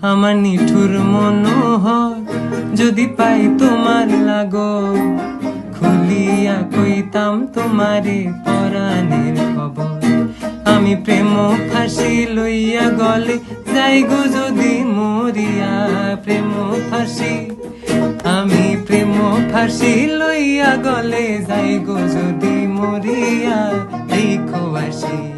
আমার নিঠুর মনোহর, যদি পাই তোমার লাগো খুলিয়া কইতাম তোমারে পরাণের খবর। আমি প্রেম ফাঁসি লইয়া গলে যাই গো যদি মরিয়া প্রেম ফাঁসি। আমি প্রেম ফাঁসি লইয়া গলে যাই গো যদি মরিয়া আসি আমার